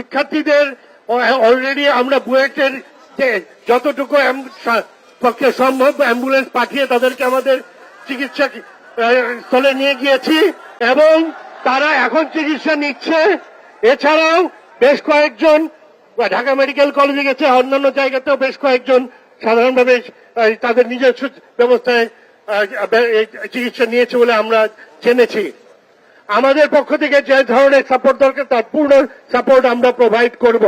শিক্ষার্থীদের অলরেডি আমরা বুয়েটের যতটুকু পক্ষে সম্ভব অ্যাম্বুলেন্স পাঠিয়ে তাদেরকে আমাদের চিকিৎসা স্থলে নিয়ে গিয়েছি এবং তারা এখন চিকিৎসা নিচ্ছে। এছাড়াও বেশ কয়েকজন, ঢাকা মেডিকেল কলেজে গেছে, অন্যান্য জায়গাতেও বেশ কয়েকজন সাধারণভাবে তাদের নিজস্ব ব্যবস্থায় চিকিৎসা নিয়েছে বলে আমরা জেনেছি। আমাদের পক্ষ থেকে যে ধরনের সাপোর্ট দরকার, তার পূর্ণ সাপোর্ট আমরা প্রোভাইড করব।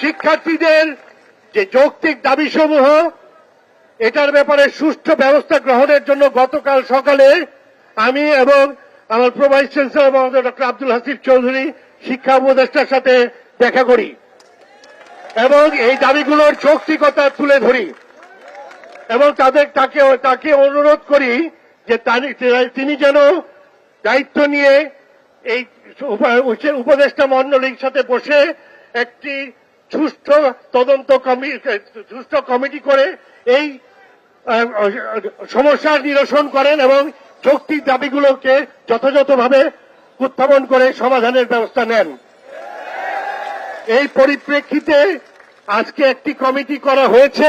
শিক্ষার্থীদের যে যৌক্তিক দাবিসমূহ, এটার ব্যাপারে সুষ্ঠু ব্যবস্থা গ্রহণের জন্য গতকাল সকালে আমি এবং আমার প্রভাইস চ্যান্সেলর মহোদয় ডক্টর আব্দুল হাসিফ চৌধুরী শিক্ষা উপদেষ্টার সাথে দেখা করি এবং এই দাবিগুলোর যৌক্তিকতা তুলে ধরি। এবং তাদের, তাকে তাকে অনুরোধ করি যে তিনি যেন দায়িত্ব নিয়ে এই উপদেষ্টা মন্ডলীর সাথে বসে একটি সুষ্ঠু তদন্ত সুষ্ঠু কমিটি করে এই সমস্যার নিরসন করেন এবং যৌক্তিক দাবিগুলোকে যথাযথভাবে উত্থাপন করে সমাধানের ব্যবস্থা নেন। এই পরিপ্রেক্ষিতে আজকে একটি কমিটি করা হয়েছে।